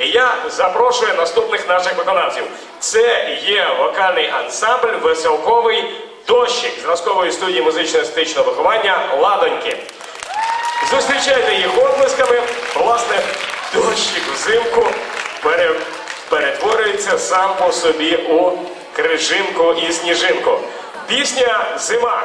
Я запрошую наступних наших виконавців. Це є вокальний ансамбль веселковий дощик зразкової студії музично-естетичного виховання Ладоньки. Зустрічайте їх оплесками. Власне, дощик взимку перетворюється сам по собі у крижинку і сніжинку. Пісня Зима.